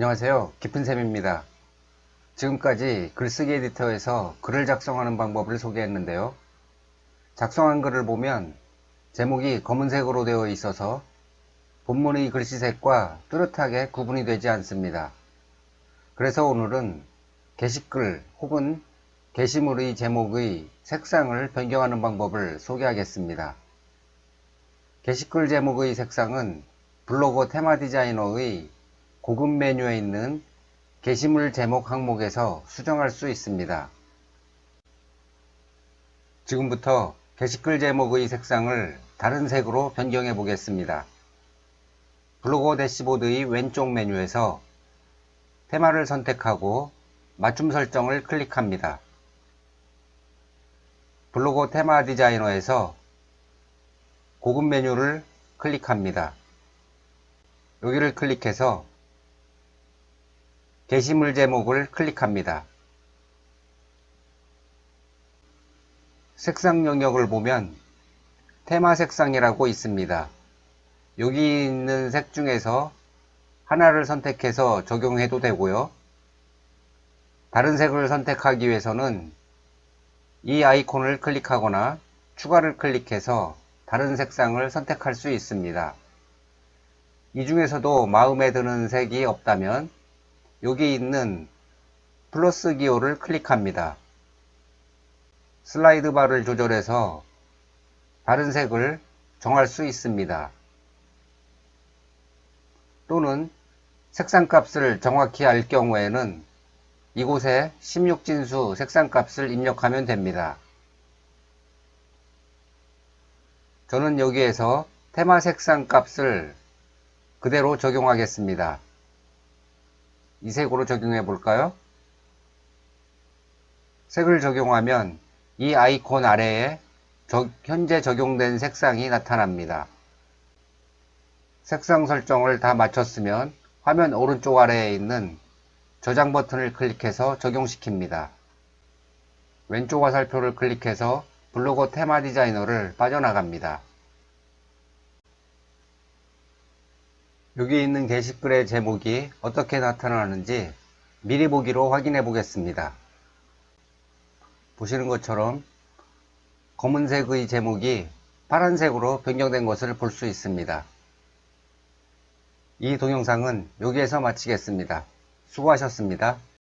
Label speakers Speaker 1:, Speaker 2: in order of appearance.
Speaker 1: 안녕하세요. 깊은 샘입니다. 지금까지 글쓰기 에디터에서 글을 작성하는 방법을 소개했는데요. 작성한 글을 보면 제목이 검은색으로 되어 있어서 본문의 글씨색과 뚜렷하게 구분이 되지 않습니다. 그래서 오늘은 게시글 혹은 게시물의 제목의 색상을 변경하는 방법을 소개하겠습니다. 게시글 제목의 색상은 블로그 테마 디자이너의 고급 메뉴에 있는 게시물 제목 항목에서 수정할 수 있습니다. 지금부터 게시글 제목의 색상을 다른 색으로 변경해 보겠습니다. 블로그 대시보드의 왼쪽 메뉴에서 테마를 선택하고 맞춤 설정을 클릭합니다. 블로그 테마 디자이너에서 고급 메뉴를 클릭합니다. 여기를 클릭해서 게시물 제목을 클릭합니다. 색상 영역을 보면 테마 색상이라고 있습니다. 여기 있는 색 중에서 하나를 선택해서 적용해도 되고요. 다른 색을 선택하기 위해서는 이 아이콘을 클릭하거나 추가를 클릭해서 다른 색상을 선택할 수 있습니다. 이 중에서도 마음에 드는 색이 없다면 여기 있는 플러스 기호를 클릭합니다. 슬라이드 바를 조절해서 다른 색을 정할 수 있습니다. 또는 색상 값을 정확히 알 경우에는 이곳에 16진수 색상 값을 입력하면 됩니다. 저는 여기에서 테마 색상 값을 그대로 적용하겠습니다. 이 색으로 적용해 볼까요? 색을 적용하면 이 아이콘 아래에 현재 적용된 색상이 나타납니다. 색상 설정을 다 마쳤으면 화면 오른쪽 아래에 있는 저장 버튼을 클릭해서 적용시킵니다. 왼쪽 화살표를 클릭해서 블로그 테마 디자이너를 빠져나갑니다. 여기 있는 게시글의 제목이 어떻게 나타나는지 미리 보기로 확인해 보겠습니다. 보시는 것처럼 검은색의 제목이 파란색으로 변경된 것을 볼 수 있습니다. 이 동영상은 여기에서 마치겠습니다. 수고하셨습니다.